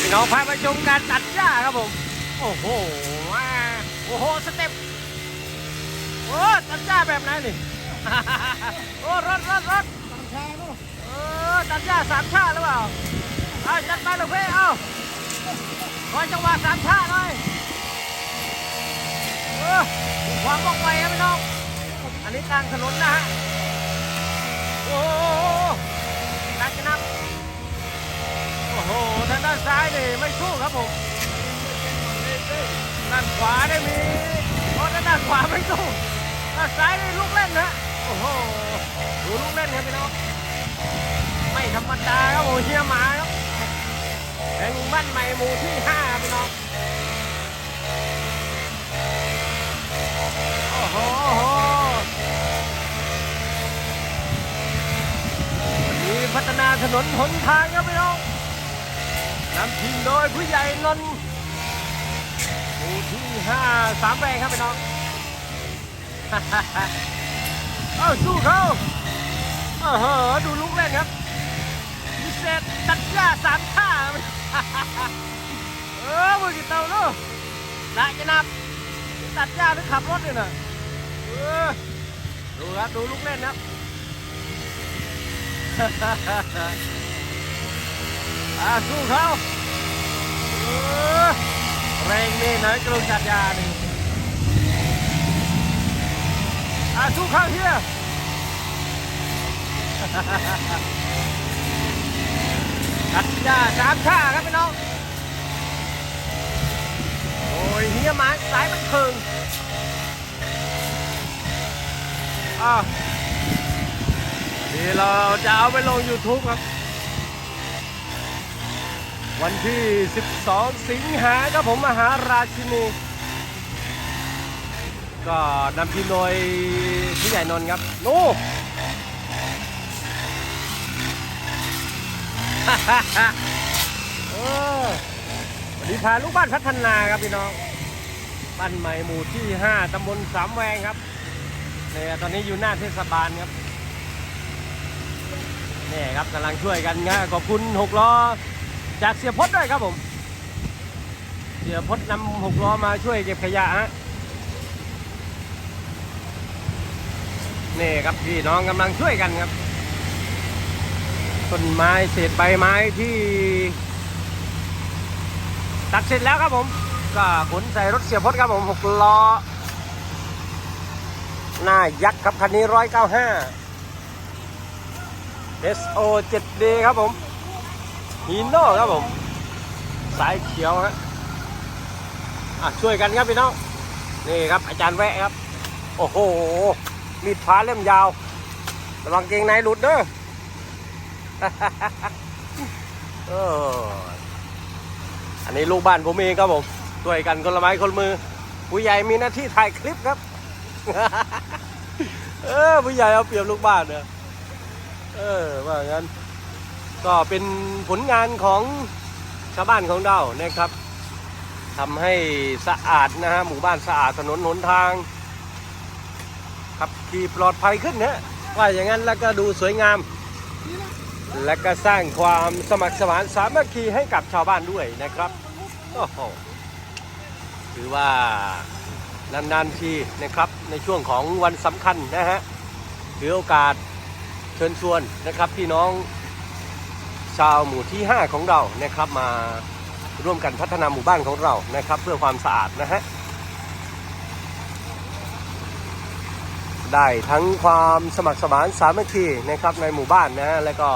ครับพี่น้องพามาชมการตัดหญ้าครับผม โอ้โหโอ้โหสเต็ปโอ้ตัดหญ้าแบบไหนนี่โอ้รถรถรถตังชาเนาะเออตัดหญ้าสามชาหรือเปล่าเอาจัดไปลูกเพ่เอาขอจังหวะสามชาหน่อยเออความว่องไวครับพี่น้องอันนี้กลางถนนนะฮะโอ้โหนักจะนับ โอ้โห ทางด้า นซ้ายนี่ไม่สู้ครับผมด้านขวาได้มีเพราะด้านขวาไม่สู้ด้านซ้ายนี่ลูกเล่นนะโอ้โหดูลูกเล่นครับพี่น้องไม่ธรรมดาครับโอเฮียหมาครับแห่งบ้านใหม่หมู่ที่ห้าครับพี่น้องโอ้โหมีพัฒนาถนนหนทางครับพี่น้อง นำทีมโดยผู้ใหญ่นนท์หมู่ที่ห้าสามแปงครับพี่น้อง เอ้าสู้เขาเออเหอดูลุกเล่นครับพิเศษตัดหญ้าสามท่าเออมือกี่เตาเนาะละจะนับ ตัดหญ้าหรือขับรถเนี่ยนะเออดูครับดูลุกเล่นครับ อ่าสู้เขาเแรงนี่นะกระจัดยานี่อ่าสู้เขาเฮียตัดยาสามท่าครับพี่น้อง โอ้ยเฮียมาสายบันเทิงอ่านี่เราจะเอาไปลง YouTube ครับ วันที่ 12 สิงหาครับผมมหาราชินี ก็นำทีมโดยผู้ใหญ่นนท์ครับนู่เออวันนี้พาลูกบ้านพัฒนาครับพี่น้องบ้านใหม่หมู่ที่ 5 ตำบลสามแวงครับเนี่ยตอนนี้อยู่หน้าเทศบาลครับนี่ครับกำลังช่วยกันนะขอบคุณหกล้อ จากเสียพดด้วยครับผม เสียพดนำหกล้อมาช่วยเก็บขยะฮะนี่ครับพี่น้องกำลังช่วยกันครับต้นไม้เศษใบไม้ที่ตัดเสร็จแล้วครับผม ก็ขนใส่รถเสียพดครับผมหกล้อหน้ายักษ์ครับคันนี้ร้อยเก้าห้า SO 7D ครับผม ฮีโน่ครับผม สายเขียวฮะอะช่วยกันครับพี่น้อง นี่ครับ อาจารย์แวะครับ โอ้โห มีดพาเล่มยาวระวังเกงในหลุดเด้อเอออันนี้ลูกบ้านผมเองครับผมช่วยกันคนละไม้คนละมือ ผู้ใหญ่มีหน้าที่ถ่ายคลิปครับ เออผู้ใหญ่เอาเปรียบลูกบ้านเนอะเออว่างั้น ก็เป็นผลงานของชาวบ้านของเรานะครับทำให้สะอาดนะฮะหมู่บ้านสะอาดถนนหนทางขับขี่ปลอดภัยขึ้นนะว่าอย่างนั้นแล้วก็ดูสวยงาม และก็สร้างความสมัครสมานสามัคคีให้กับชาวบ้านด้วยนะครับโอ้โหถือว่านานๆทีนะครับในช่วงของวันสำคัญนะฮะถือโอกาสเชิญชวนนะครับพี่น้อง ชาวหมู่ที่ 5 ของเรานะครับมาร่วมกันพัฒนาหมู่บ้านของเรานะครับ เพื่อความสะอาดนะฮะได้ทั้งความสมัครสมานสามัคคีนะครับในหมู่บ้านนะฮะแล้วก็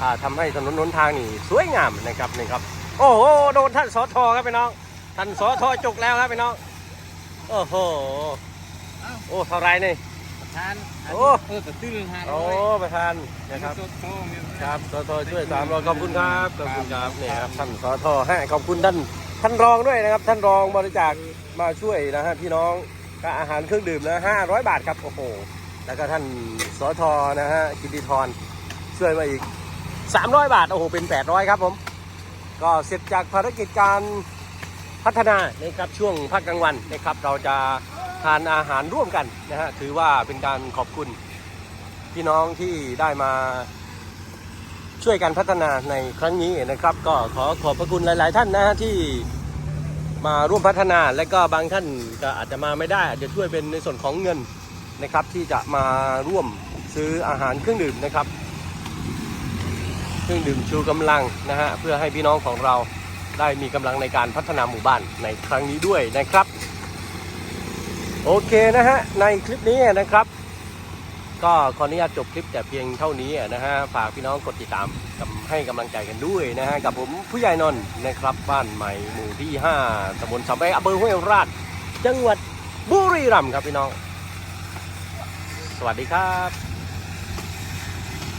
อ่าทำให้ถนนหนทางนี่สวยงามนะครับนี่ครับ โอ้โหโดนท่านสอทอครับพี่น้องท่านสอทอจุกแล้วครับพี่น้องโอ้โหโอ้เท่าไรนี่ ทานโอ้เออแต่ตื้อห้าร้โอ้อยประธานนะครับสดโซ่เนี่ยครับสทช่วยสามรอยขอบคุณครับขอบคุณครับนี่ครับท่านสทให้ขอบคุณท่านท่านรองด้วยนะครับ ท่านรองบริจาคมาช่วยนะฮะพี่น้องกับอาหารเครื่องดื่มนะห้าร้อยบาทครับโอ้โหแล้วก็ท่านสทนะฮะกิติธรช่วยมาอีกสามร้อยบาทโอ้โหเป็นแปดร้อยครับผมก็เสร็จจากภารกิจการพัฒนานะครับช่วงภาคกลางวันนะครับเราจะ ทานอาหารร่วมกันนะฮะถือว่าเป็นการขอบคุณพี่น้องที่ได้มาช่วยกันพัฒนาในครั้งนี้นะครับ ก็ขอขอบพระคุณหลาย ๆ ท่านนะฮะที่มาร่วมพัฒนาและก็บางท่านก็อาจจะมาไม่ได้อาจจะช่วยเป็นในส่วนของเงินนะครับ ที่จะมาร่วมซื้ออาหารเครื่องดื่มนะครับเครื่องดื่มชูกำลังนะฮะเพื่อให้พี่น้องของเราได้มีกำลังในการพัฒนาหมู่บ้านในครั้งนี้ด้วยนะครับ โอเคนะฮะ ในคลิปนี้นะครับ ก็ขออนุญาตจบคลิปแต่เพียงเท่านี้นะฮะ ฝากพี่น้องกดติดตามกับให้กำลังใจกันด้วยนะฮะ กับผมผู้ใหญ่นนท์นะครับ บ้านใหม่หมู่ที่ 5ตำบลสำไบอำเภอห้วยราช จังหวัดบุรีรัมย์ครับพี่น้อง สวัสดีครับ